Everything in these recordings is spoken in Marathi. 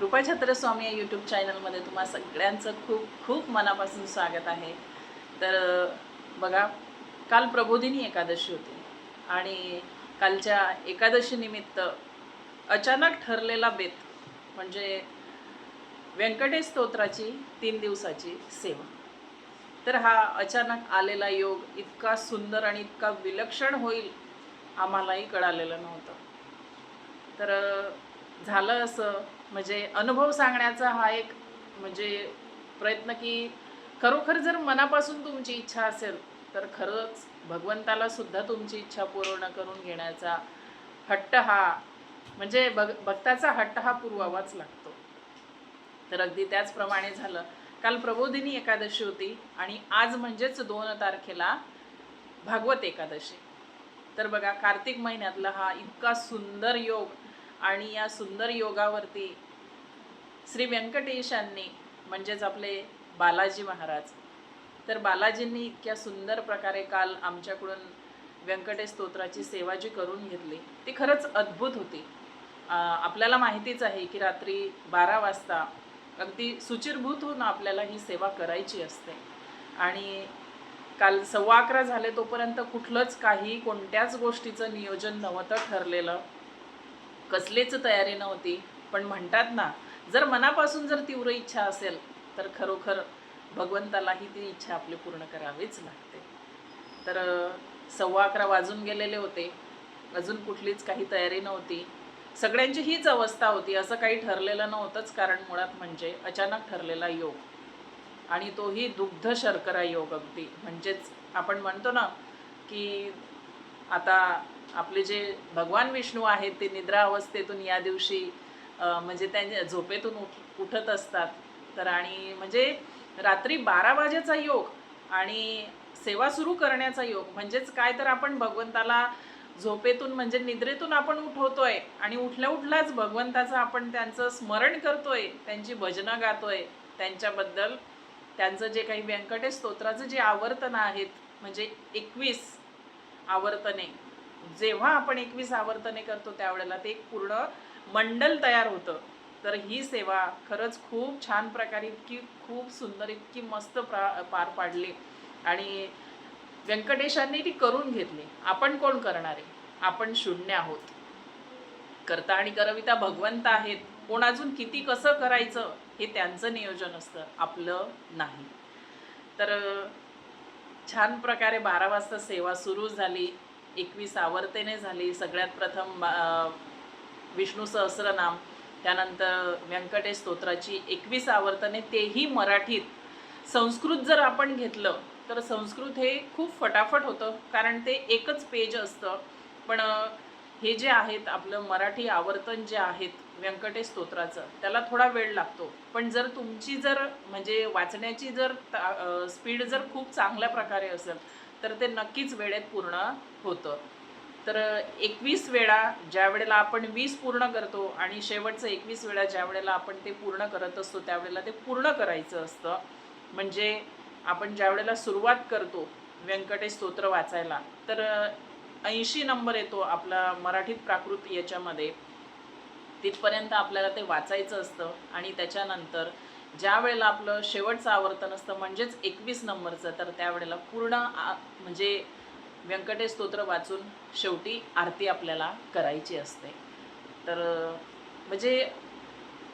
कृपाछत्र स्वामी या यूट्यूब चॅनलमध्ये तुम्हा सगळ्यांचं खूप खूप मनापासून स्वागत आहे. तर बघा काल प्रबोधिनी एकादशी होती आणि कालच्या एकादशीनिमित्त अचानक ठरलेला बेत म्हणजे व्यंकटेश स्तोत्राची तीन दिवसाची सेवा. तर हा अचानक आलेला योग इतका सुंदर आणि इतका विलक्षण होईल आम्हालाही कळालेलं नव्हतं. तर झालं असं म्हणजे अनुभव सांगण्याचा हा एक म्हणजे प्रयत्न की खरोखर जर मनापासून तुमची इच्छा असेल तर खरंच भगवंताला सुद्धा तुमची इच्छा पूर्ण करून घेण्याचा हट्ट हा म्हणजे भग भक्ताचा हट्ट हा पुरवावाच लागतो. तर अगदी त्याचप्रमाणे झालं. काल प्रबोधिनी एकादशी होती आणि आज म्हणजेच दोन तारखेला भागवत एकादशी. तर बघा कार्तिक महिन्यातला हा इतका सुंदर योग आणि या सुंदर योगावरती श्री व्यंकटेशांनी म्हणजेच आपले बालाजी महाराज. तर बालाजींनी इतक्या सुंदर प्रकारे काल आमच्याकडून व्यंकटेश स्तोत्राची सेवा जी करून घेतली ती खरंच अद्भुत होती. आपल्याला माहितीच आहे की रात्री बारा वाजता अगदी सुचिरभूत होऊन आपल्याला ही सेवा करायची असते. आणि काल सव्वा अकरा झाले तोपर्यंत कुठलंच काही कोणत्याच गोष्टीचं नियोजन नव्हतं ठरलेलं. कसलीच तयारी नव्हती. पण म्हणतात ना जर मनापासून जर तीव्र इच्छा असेल तर खरोखर भगवंतालाही ती इच्छा आपली पूर्ण करावीच लागते. तर सव्वा अकरा वाजून गेलेले होते. अजून कुठलीच काही तयारी नव्हती. सगळ्यांची हीच अवस्था होती. असं काही ठरलेलं नव्हतंच कारण मुळात म्हणजे अचानक ठरलेला योग. आणि तोही दुग्ध शर्करा योग अगदी. म्हणजेच आपण म्हणतो ना की आता आपले जे भगवान विष्णू आहेत ते निद्रा अवस्थेतून या दिवशी म्हणजे त्यांच्या झोपेतून उठ उठत असतात. तर आणि म्हणजे रात्री बारा वाजेचा योग आणि सेवा सुरू करण्याचा योग. म्हणजेच काय तर आपण भगवंताला झोपेतून म्हणजे निद्रेतून आपण उठवतोय आणि उठल्या उठल्याच भगवंताचं आपण त्यांचं स्मरण करतोय त्यांची भजनं गातोय त्यांच्याबद्दल त्यांचं जे काही व्यंकटेश स्तोत्राचं जे आवर्तनं आहेत म्हणजे एकवीस आवर्तने. जेव्हा आपण एकवीस आवर्तने करतो त्यावेळेला ते एक पूर्ण मंडल तयार होतं. तर ही सेवा खरंच खूप छान प्रकारे इतकी खूप सुंदर इतकी मस्त प्रा पार पाडली. आणि व्यंकटेशांनी ती करून घेतली. आपण कोण करणार आहे? आपण शून्य आहोत. करता आणि करविता भगवंत आहेत. कोण अजून किती कसं करायचं हे त्यांचं नियोजन असतं. आपलं नाही. तर छान प्रकारे बारा वाजता सेवा सुरू झाली. एकवीस आवर्तेने झाली. सगळ्यात प्रथम विष्णू सहस्रनाम त्यानंतर व्यंकटेश स्तोत्राची एकवीस आवर्तने तेही मराठीत. संस्कृत जर आपण घेतलं तर संस्कृत हे खूप फटाफट होतं कारण ते एकच पेज असतं. पण हे जे आहेत आपलं मराठी आवर्तन जे आहेत व्यंकटेश स्तोत्राचं त्याला थोडा वेळ लागतो. पण जर तुमची जर म्हणजे वाचण्याची जर स्पीड जर खूप चांगल्या प्रकारे असेल तर ते नक्कीच वेळेत पूर्ण होतं. तर एकवीस वेळा ज्या वेळेला आपण वीस पूर्ण करतो आणि शेवटचं एकवीस वेळा ज्या वेळेला आपण ते पूर्ण करत असतो त्यावेळेला ते पूर्ण करायचं असतं. म्हणजे आपण ज्या वेळेला सुरुवात करतो व्यंकटेश स्तोत्र वाचायला तर ऐंशी नंबर येतो आपला मराठीत प्राकृत याच्यामध्ये. तिथपर्यंत आपल्याला ते वाचायचं असतं आणि त्याच्यानंतर ज्या वेळेला आपलं शेवटचं आवर्तन असतं म्हणजेच एकवीस नंबरचं तर त्यावेळेला पूर्ण आ- म्हणजे व्यंकटेश स्तोत्र वाचून शेवटी आरती आपल्याला करायची असते. तर म्हणजे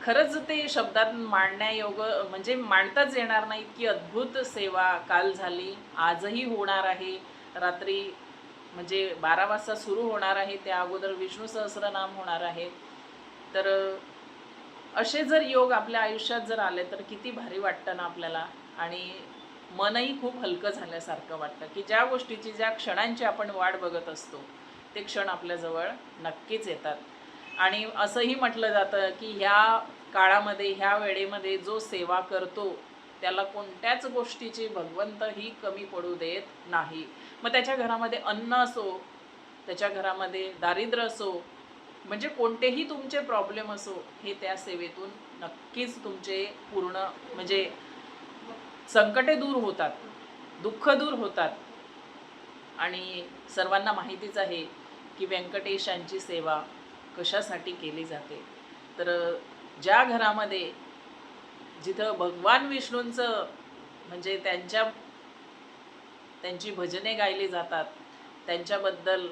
खरंच ते शब्दात मांडण्यायोग म्हणजे मांडताच येणार नाही इतकी अद्भुत सेवा काल झाली आजही होणार आहे. रात्री म्हणजे बारा वाजता सुरू होणार आहे त्या अगोदर विष्णू सहस्रनाम होणार आहे. तर असे जर योग आपल्या आयुष्यात जर आले तर किती भारी वाटतं ना आपल्याला. आणि मनही खूप हलकं झाल्यासारखं वाटतं की ज्या गोष्टीची ज्या क्षणांची आपण वाट बघत असतो ते क्षण आपल्याजवळ नक्कीच येतात. आणि असंही म्हटलं जातं की ह्या काळामध्ये ह्या वेळेमध्ये जो सेवा करतो त्याला कोणत्याच गोष्टीची भगवंतही कमी पडू देत नाही. मग त्याच्या घरामध्ये अन्न असो त्याच्या घरामध्ये दारिद्र्य असो म्हणजे कोणतेही तुमचे प्रॉब्लेम असो हे त्या सेवेतून नक्कीच तुमचे पूर्ण म्हणजे संकटे दूर होतात दुःख दूर होतात. आणि सर्वांना माहितीच आहे की व्यंकटेशांची सेवा कशासाठी केली जाते? तर ज्या घरामध्ये जिथं भगवान विष्णूंचं म्हणजे त्यांच्या त्यांची भजने गायली जातात त्यांच्याबद्दल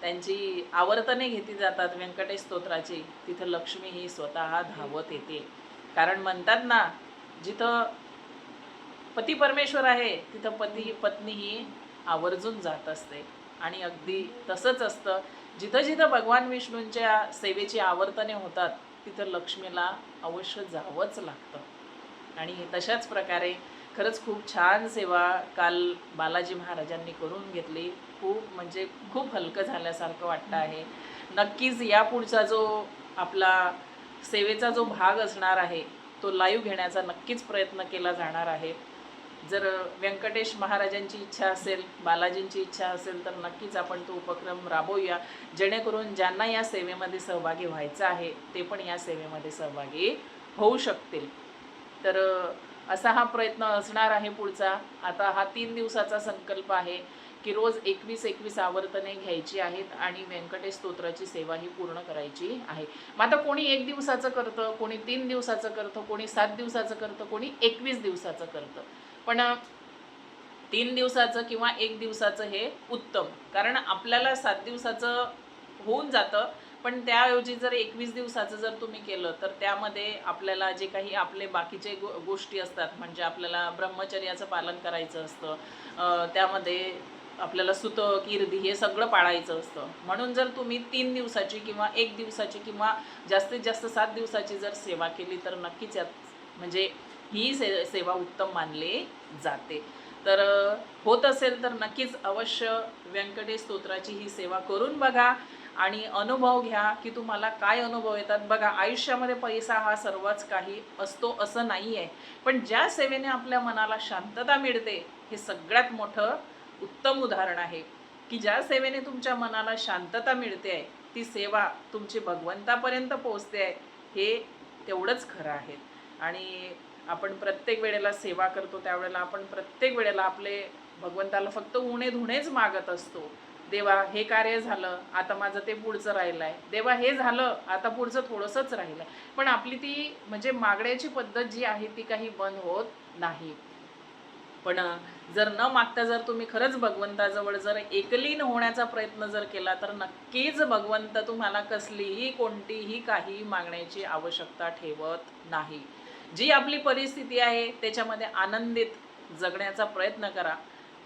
त्यांची आवर्तने घेतली जातात व्यंकटेश स्तोत्राची तिथं लक्ष्मी ही स्वतः धावत येते. कारण म्हणतात ना जिथं पती परमेश्वर आहे तिथं पती पत्नी ही आवर्जून जात असते. आणि अगदी तसंच असतं. जिथं जिथं भगवान विष्णूंच्या सेवेची आवर्तने होतात तिथं लक्ष्मीला अवश्य जावंच लागतं. आणि तशाच प्रकारे खरंच खूप छान सेवा काल बालाजी महाराजांनी करून घेतली. खूप म्हणजे खूप हलकं झाल्यासारखं वाटतं आहे. नक्कीच यापुढचा जो आपला सेवेचा जो भाग असणार आहे तो लाईव्ह घेण्याचा नक्कीच प्रयत्न केला जाणार आहे. जर व्यंकटेश महाराजांची इच्छा असेल बालाजींची इच्छा असेल तर नक्कीच आपण तो उपक्रम राबवूया. जेणेकरून ज्यांना या सेवेमध्ये सहभागी व्हायचं आहे ते पण या सेवेमध्ये सहभागी होऊ शकतील. तर असा हा प्रयत्न असणार आहे पुढचा. आता हा तीन दिवसाचा संकल्प आहे. की रोज एकवीस एकवीस आवर्तने घ्यायची आहेत आणि व्यंकटेश स्तोत्राची सेवा ही पूर्ण करायची आहे. मग आता कोणी एक दिवसाचं करतं कोणी तीन दिवसाचं करतं कोणी सात दिवसाचं करतं कोणी एकवीस दिवसाचं करतं. पण तीन दिवसाचं किंवा एक दिवसाचं हे उत्तम. कारण आपल्याला सात दिवसाचं होऊन जातं पण त्याऐवजी जर एकवीस दिवसाचं जर तुम्ही केलं तर त्यामध्ये आपल्याला जे काही आपले बाकीचे गो गोष्टी असतात म्हणजे आपल्याला ब्रह्मचर्याचं पालन करायचं असतं त्यामध्ये आपल्याला सुत कीर्दी हे सगळं पाळायचं असतं. म्हणून जर तुम्ही तीन दिवसाची किंवा एक दिवसाची किंवा जास्तीत जास्त सात दिवसाची जर सेवा केली तर नक्कीच यात म्हणजे ही से सेवा उत्तम मानली जाते. तर होत असेल तर नक्कीच अवश्य व्यंकटेश स्तोत्राची ही सेवा करून बघा आणि अनुभव घ्या की तुम्हाला काय अनुभव येतात. बघा आयुष्यामध्ये पैसा हा सर्वच काही असतो असं नाही आहे पण ज्या सेवेने आपल्या मनाला शांतता मिळते हे सगळ्यात मोठं उत्तम उदाहरण आहे की ज्या सेवेने तुमच्या मनाला शांतता मिळते आहे ती सेवा तुमची भगवंतापर्यंत पोहोचते आहे हे तेवढंच खरं आहे. आणि आपण प्रत्येक वेळेला सेवा करतो त्यावेळेला आपण प्रत्येक वेळेला आपले भगवंताला फक्त उणे धुणेच मागत असतो. देवा हे कार्य झालं आता माझं ते पुढचं राहिलं आहे देवा हे झालं आता पुढचं थोडंसंच राहिलं आहे पण आपली ती म्हणजे मागण्याची पद्धत जी आहे ती काही बंद होत नाही. पण जर न मागता जर तुम्ही खरंच भगवंताजवळ जर एकलीन होण्याचा प्रयत्न जर केला तर नक्कीच भगवंत तुम्हाला कसलीही कोणतीही काही मागण्याची आवश्यकता ठेवत नाही. जी आपली परिस्थिती आहे त्याच्यामध्ये आनंदित जगण्याचा प्रयत्न करा.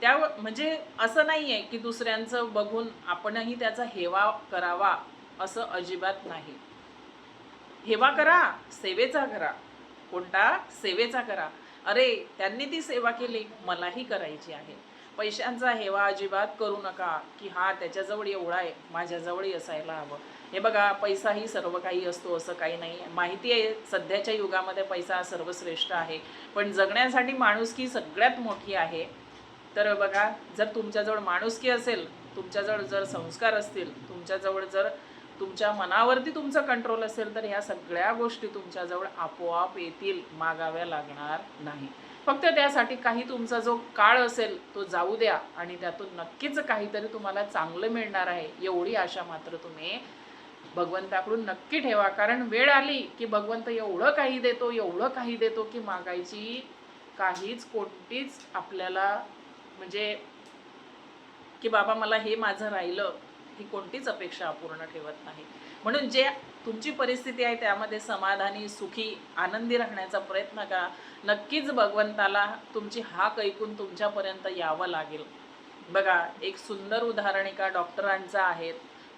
त्या म्हणजे असं नाही आहे की दुसऱ्यांचं बघून आपणही त्याचा हेवा करावा असं अजिबात नाही. हेवा करा सेवेचा करा. कोणता? सेवेचा करा. अरे त्यांनी ती सेवा केली मलाही करायची आहे. पैशांचा हेवा अजिबात करू नका की हा त्याच्याजवळ एवढा आहे माझ्याजवळही असायला हवं. हे बघा पैसाही सर्व काही असतो असं काही नाही. माहिती आहे सध्याच्या युगामध्ये पैसा हा सर्वश्रेष्ठ आहे. पण जगण्यासाठी माणुसकी सगळ्यात मोठी आहे. तर बघा जर तुमच्याजवळ माणुसकी असेल तुमच्याजवळ जर संस्कार असतील तुमच्याजवळ जर तुमच्या मनावरती तुमचं कंट्रोल असेल तर ह्या सगळ्या गोष्टी तुमच्याजवळ आपोआप येतील मागाव्या लागणार नाही. फक्त त्यासाठी काही तुमचा जो काळ असेल तो जाऊ द्या आणि त्यातून नक्कीच काहीतरी तुम्हाला चांगलं मिळणार आहे एवढी आशा मात्र तुम्ही भगवंताकडून नक्की ठेवा. कारण वेळ आली की भगवंत एवढं काही देतो एवढं काही देतो की मागायची काहीच कोणतीच आपल्याला म्हणजे की बाबा मला हे माझं राहिलं ही कोणतीच अपेक्षा अपूर्ण ठेवत नाही. म्हणून जे तुमची परिस्थिती आहे त्यामध्ये समाधानी सुखी आनंदी राहण्याचा प्रयत्न करा. नक्कीच भगवंताला तुमची हाक ऐकून तुमच्यापर्यंत यावं लागेल. बघा एक सुंदर उदाहरण एका डॉक्टरांचं आहे.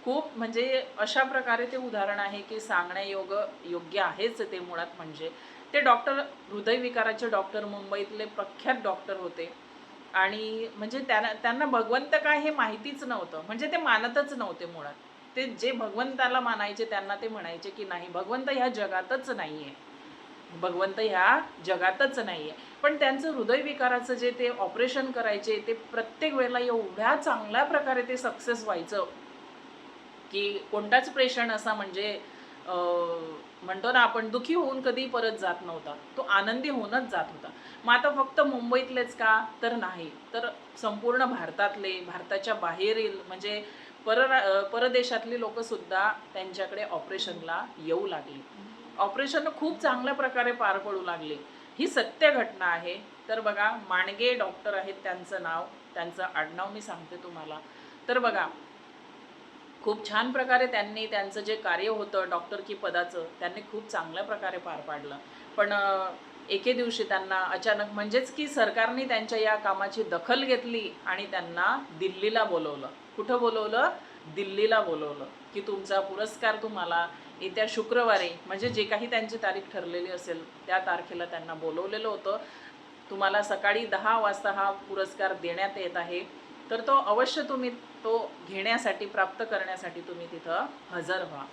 खूप म्हणजे अशा प्रकारे ते उदाहरण आहे की सांगण्यायोग योग्य आहेच ते मुळात म्हणजे. ते डॉक्टर हृदयविकाराचे डॉक्टर मुंबईतले प्रख्यात डॉक्टर होते. आणि म्हणजे त्यांना त्यांना भगवंत काय हे माहितीच नव्हतं. म्हणजे ते मानतच नव्हते मुळात. ते जे भगवंताला मानायचे त्यांना ते म्हणायचे की नाही भगवंत ह्या जगातच नाही आहे भगवंत ह्या जगातच नाही आहे पण त्यांचं हृदयविकाराचं जे ते ऑपरेशन करायचे ते प्रत्येक वेळेला एवढ्या चांगल्या प्रकारे ते सक्सेस व्हायचं की कोणताच पेशंट असा म्हणजे अं, म्हणतो ना आपण दुखी होऊन कधी परत जात नव्हता. तो आनंदी होऊनच जात होता. मग आता फक्त मुंबईतलेच का? तर नाही. तर संपूर्ण भारतातले भारताच्या बाहेरील म्हणजे पर परदेशातले लोकसुद्धा त्यांच्याकडे ऑपरेशनला येऊ लागले. ऑपरेशन खूप चांगल्या प्रकारे पार पडू लागले. ही सत्य घटना आहे. तर बघा माणगे डॉक्टर आहेत त्यांचं नाव. त्यांचं आडनाव मी सांगते तुम्हाला. तर बघा खूप छान प्रकारे त्यांनी त्यांचं जे कार्य होतं डॉक्टर की पदाचं त्यांनी खूप चांगल्या प्रकारे पार पाडलं. पण एके दिवशी त्यांना अचानक म्हणजेच की सरकारने त्यांच्या या कामाची दखल घेतली आणि त्यांना दिल्लीला बोलवलं. कुठं बोलवलं? दिल्लीला बोलवलं की तुमचा पुरस्कार तुम्हाला येत्या शुक्रवारी म्हणजे जे काही त्यांची तारीख ठरलेली असेल त्या तारखेला त्यांना बोलवलेलं होतं. तुम्हाला सकाळी दहा वाजता हा पुरस्कार देण्यात येत आहे. तर तो अवश्य तुम्ही तो घेण्यासाठी प्राप्त करण्यासाठी तुम्ही तिथं हजर व्हा.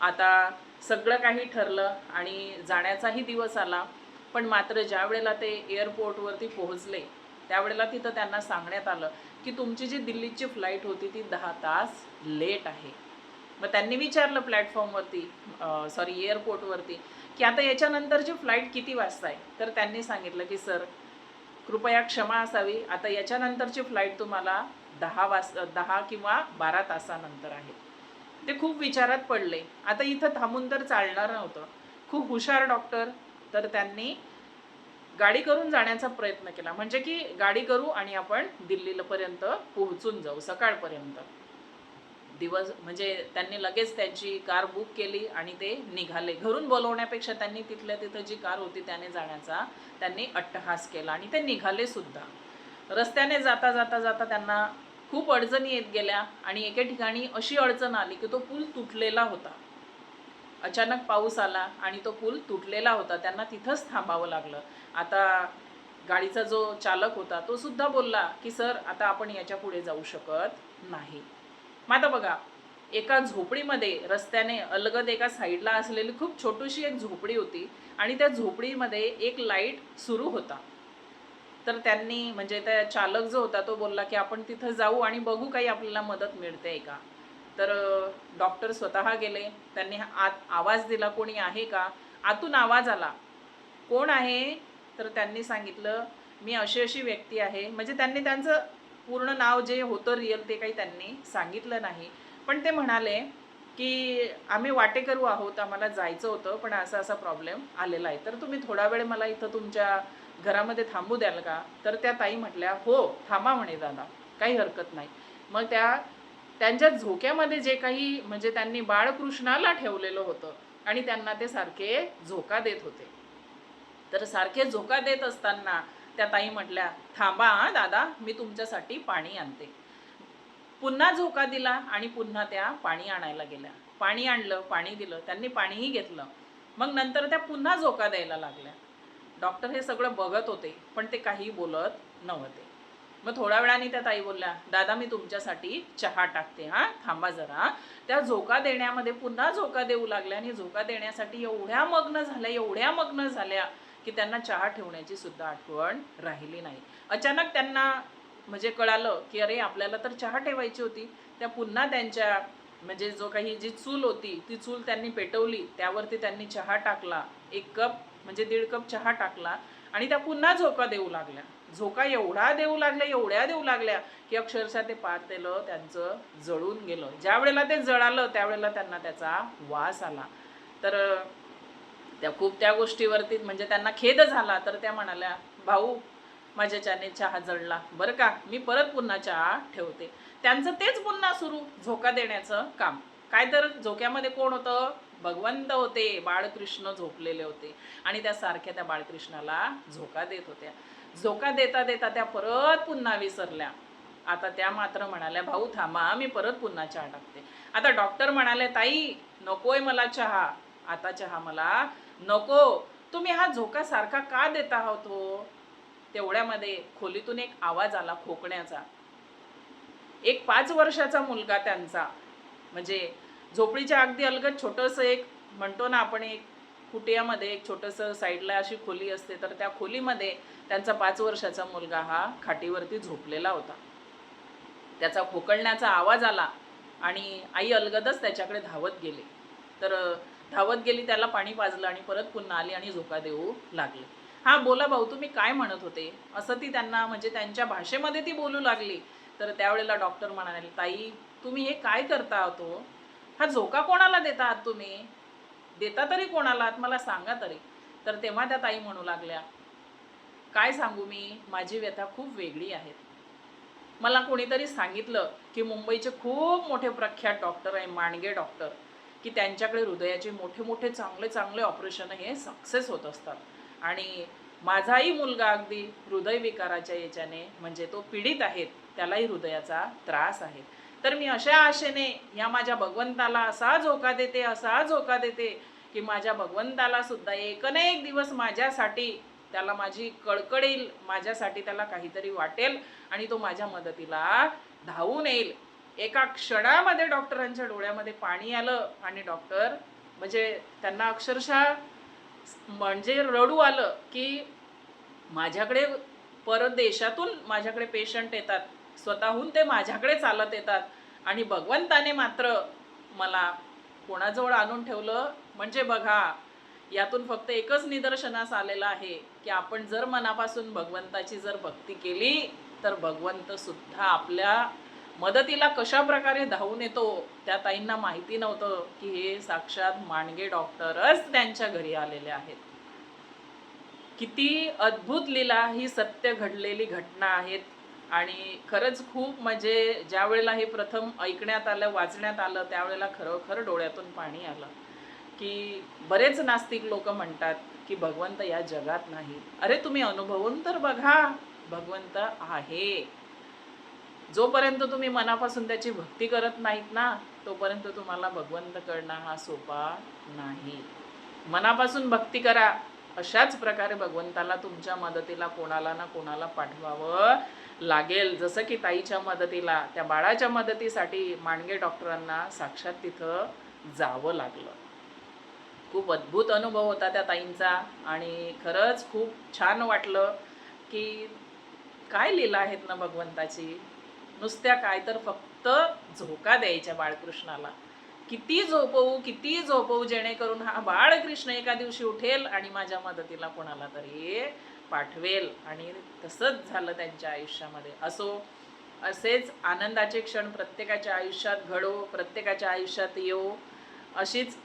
आता सगळं काही ठरलं आणि जाण्याचाही दिवस आला पण मात्र ज्या वेळेला ते एअरपोर्टवरती पोहोचले त्यावेळेला तिथं त्यांना सांगण्यात आलं की तुमची जी दिल्लीची फ्लाईट होती ती दहा तास लेट आहे. मग त्यांनी विचारलं प्लॅटफॉर्मवरती सॉरी एअरपोर्टवरती की आता याच्यानंतरची फ्लाईट किती वाजता आहे? तर त्यांनी सांगितलं की सर कृपया क्षमा असावी. आता याच्यानंतरची फ्लाईट तुम्हाला दहा वाज दहा किंवा बारा तासानंतर आहे. ते खूप विचारात पडले. आता इथं थांबून तर चालणार नव्हतं. खूप हुशार डॉक्टर. तर त्यांनी गाडी करून जाण्याचा प्रयत्न केला. म्हणजे की गाडी करू आणि आपण दिल्लीला पर्यंत पोहोचून जाऊ सकाळपर्यंत. दिवस म्हणजे त्यांनी लगेच त्यांची कार बुक केली आणि ते निघाले. घरून बोलवण्यापेक्षा त्यांनी तिथल्या तिथं जी कार होती त्याने जाण्याचा त्यांनी अट्टहास केला आणि ते निघाले सुद्धा. रस्त्याने जाता जाता जाता त्यांना खूप अडचणी येत गेल्या आणि एके ठिकाणी अशी अडचण आली की तो पूल तुटलेला होता. अचानक पाऊस आला आणि तो पूल तुटलेला होता. त्यांना तिथंच थांबावं लागलं. आता गाडीचा जो चालक होता तो सुद्धा बोलला की सर आता आपण याच्यापुढे जाऊ शकत नाही. मग आता बघा एका झोपडीमध्ये रस्त्याने अलगद एका साईडला असलेली खूप छोटीशी एक झोपडी होती आणि त्या झोपडीमध्ये एक लाइट सुरू होता. तर त्यांनी म्हणजे त्या चालक जो होता तो बोलला की आपण तिथं जाऊ आणि बघू काही आपल्याला मदत मिळते का? तर डॉक्टर स्वतः गेले. त्यांनी आत आवाज दिला कोणी आहे का? आतून आवाज आला. कोण आहे? तर त्यांनी सांगितलं मी अशी अशी व्यक्ती आहे. म्हणजे त्यांनी त्यांचं पूर्ण नाव जे होतं रिअल ते काही त्यांनी सांगितलं नाही. पण ते म्हणाले की आम्ही वाटेकरू आहोत आम्हाला जायचं होतं पण असा असा प्रॉब्लेम आलेला आहे. तर तुम्ही थोडा वेळ मला इथं तुमच्या घरामध्ये थांबू द्याल का? तर त्या ताई म्हटल्या हो थांबा म्हणे दादा काही हरकत नाही. मग त्या त्यांच्या झोक्यामध्ये जे काही म्हणजे त्यांनी बाळकृष्णाला ठेवलेलं होतं आणि त्यांना ते सारखे झोका देत होते. तर सारखे झोका देत असताना त्या ताई म्हटल्या थांबा दादा मी तुमच्यासाठी पाणी आणते. पुन्हा झोका दिला आणि पुन्हा त्या पाणी आणायला गेल्या. पाणी आणलं पाणी दिलं त्यांनी पाणीही घेतलं. मग नंतर त्या पुन्हा झोका द्यायला लागल्या. डॉक्टर हे सगळं बघत होते पण ते काही बोलत नव्हते. मग थोड्या वेळाने त्या ताई बोलल्या दादा मी तुमच्यासाठी चहा टाकते हां थांबा जरा. त्या झोका देण्यामध्ये पुन्हा झोका देऊ लागल्या आणि झोका देण्यासाठी एवढ्या मग्न झाल्या एवढ्या मग्न झाल्या की त्यांना चहा ठेवण्याची सुद्धा आठवण राहिली नाही. अचानक त्यांना म्हणजे कळालं की अरे आपल्याला तर चहा ठेवायची होती. त्या पुन्हा त्यांच्या म्हणजे जो काही जी चूल होती ती चूल त्यांनी पेटवली त्यावरती त्यांनी चहा टाकला एक कप म्हणजे दीड कप चहा टाकला आणि त्या पुन्हा झोका देऊ लागल्या. झोका एवढा देऊ लागल्या एवढ्या देऊ लागल्या की अक्षरशः ते पातेलं त्यांचं जळून गेलं. ज्या वेळेला ते जळालं त्यावेळेला त्यांना त्याचा वास आला. तर त्या खूप त्या गोष्टीवरती म्हणजे त्यांना खेद झाला. तर त्या म्हणाल्या भाऊ माझ्याच्याने चहा जळला. बरं का? मी परत पुन्हा चहा ठेवते. त्यांचं तेच पुन्हा सुरू झोका देण्याचं काम. काय तर झोक्यामध्ये कोण होतं? भगवंत होते बाळकृष्ण झोपलेले होते आणि त्या सारख्या त्या बाळकृष्णाला झोका देत होत्या. झोका देता देता त्या परत पुन्हा विसरल्या. आता त्या मात्र म्हणाल्या भाऊ थांबा मी परत पुन्हा चहा टाकते. आता डॉक्टर म्हणाले ताई नकोय मला चहा. आता चहा मला नको. तुम्ही हा झोका सारखा का देता आहोत हो? तेवढ्यामध्ये खोलीतून एक आवाज आला खोकण्याचा. एक पाच वर्षाचा मुलगा त्यांचा. म्हणजे झोपडीच्या अगदी अलगद छोटंसं एक म्हणतो ना आपण एक कुटियामध्ये एक छोटंसं साईडला अशी खोली असते तर त्या खोलीमध्ये त्यांचा पाच वर्षाचा मुलगा हा खाटीवरती झोपलेला होता. त्याचा खोकळण्याचा आवाज आला आणि आई अलगदच त्याच्याकडे धावत गेली. तर धावत गेली त्याला पाणी पाजलं आणि परत पुन्हा आली आणि झोका देऊ लागली. हा बोला भाऊ तुम्ही काय म्हणत होते? असं ती त्यांना म्हणजे त्यांच्या भाषेमध्ये ती बोलू लागली. तर त्यावेळेला डॉक्टर म्हणाले ताई तुम्ही हे काय करता होतो हा झोका कोणाला देता आहात तुम्ही? देता तरी कोणाला आहात? मला सांगा तरी. तर तेव्हा त्या ताई म्हणू लागल्या काय सांगू मी? माझी व्यथा खूप वेगळी आहे. मला कोणीतरी सांगितलं की मुंबईचे खूप मोठे प्रख्यात डॉक्टर आहे मांडगे डॉक्टर की त्यांच्याकडे हृदयाचे मोठे मोठे चांगले चांगले ऑपरेशन हे सक्सेस होत असतात. आणि माझाही मुलगा अगदी हृदयविकाराच्या याच्याने म्हणजे तो पीडित आहेत त्यालाही हृदयाचा त्रास आहे. तर मी अशा आशेने या माझ्या भगवंताला असा झोका देते असा झोका देते की माझ्या भगवंताला सुद्धा एक एक दिवस माझ्यासाठी त्याला माझी कळकळ येईल माझ्यासाठी त्याला काहीतरी वाटेल आणि तो माझ्या मदतीला धावून येईल. एका क्षणामध्ये डॉक्टरांच्या डोळ्यामध्ये पाणी आलं आणि डॉक्टर म्हणजे त्यांना अक्षरशः म्हणजे रडू आलं की माझ्याकडे परदेशातून माझ्याकडे पेशंट येतात. स्वतःहून ते माझ्याकडे चालत येतात. आणि भगवंताने मात्र मला कोणाजवळ आणून ठेवलं? म्हणजे बघा यातून फक्त एकच निदर्शनास आलेलं आहे की आपण जर मनापासून भगवंताची जर भक्ती केली तर भगवंत सुद्धा आपल्या मदतीला कशा प्रकारे धावून येतो त्या ताईंना माहिती नव्हतं की हे साक्षात मांडगे डॉक्टरच त्यांच्या घरी आलेले आहेत. किती अद्भुत लीला ही सत्य घडलेली घटना आहेत. आणि खरंच खूप म्हणजे ज्या वेळेला हे प्रथम ऐकण्यात आलं वाचण्यात आलं त्यावेळेला खरोखर डोळ्यातून पाणी आलं. की बरेच नास्तिक लोक म्हणतात की भगवंत या जगात नाही. अरे तुम्ही अनुभवून तर बघा भगवंत आहे. जोपर्यंत तुम्ही मनापासून त्याची भक्ती करत नाहीत ना तोपर्यंत तुम्हाला भगवंत करणं हा सोपा नाही. मनापासून भक्ती करा अशाच प्रकारे भगवंताला तुमच्या मदतीला कोणाला ना कोणाला पाठवावं. लागेल. जसं की ताईच्या मदतीला त्या बाळाच्या मदतीसाठी मांडगे डॉक्टरांना साक्षात तिथं जावं लागलं. खूप अद्भुत अनुभव होता त्या ताईंचा आणि खरंच खूप छान वाटलं की काय लीला आहेत ना भगवंताची? नुसत्या काय तर फक्त झोका द्यायच्या बाळकृष्णाला. किती झोपवू किती झोपवू जेणेकरून हा बाळकृष्ण एका दिवशी उठेल आणि माझ्या मदतीला कोणाला तरी पाठवेल. आणि तसंच झालं त्यांच्या आयुष्यामध्ये. असो असेच आनंदाचे क्षण प्रत्येकाच्या आयुष्यात घडो प्रत्येकाच्या आयुष्यात येऊ अशीच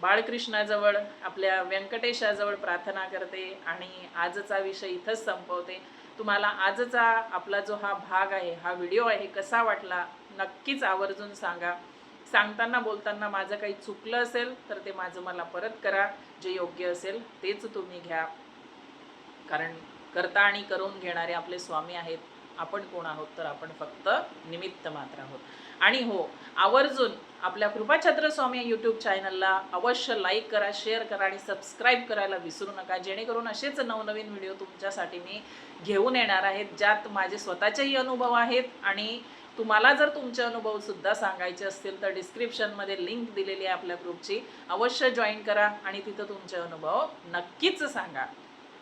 बाळकृष्णाजवळ आपल्या व्यंकटेशाजवळ प्रार्थना करते आणि आजचा विषय इथंच संपवते. तुम्हाला आजचा आपला जो हा भाग आहे हा व्हिडिओ आहे कसा वाटला नक्कीच आवर्जून सांगा. सांगताना बोलताना माझं काही चुकलं असेल तर ते माझं मला परत करा. जे योग्य असेल तेच तुम्ही घ्या. कारण करता आणि करून घेणारे आपले स्वामी आहेत आपण कोण आहोत तर आपण फक्त निमित्त मात्र आहोत. आणि हो आवर्जून आपल्या कृपाछत्र स्वामी यूट्यूब चॅनलला अवश्य लाईक करा शेअर करा आणि सबस्क्राईब करायला विसरू नका. जेणेकरून असेच नवनवीन व्हिडिओ तुमच्यासाठी मी घेऊन येणार आहेत ज्यात माझे स्वतःचेही अनुभव आहेत आणि तुम्हाला जर तुमचे अनुभव सुद्धा सांगायचे असतील तर डिस्क्रिप्शनमध्ये लिंक दिलेली आहे आपल्या ग्रुपची अवश्य जॉईन करा आणि तिथं तुमचे अनुभव नक्कीच सांगा.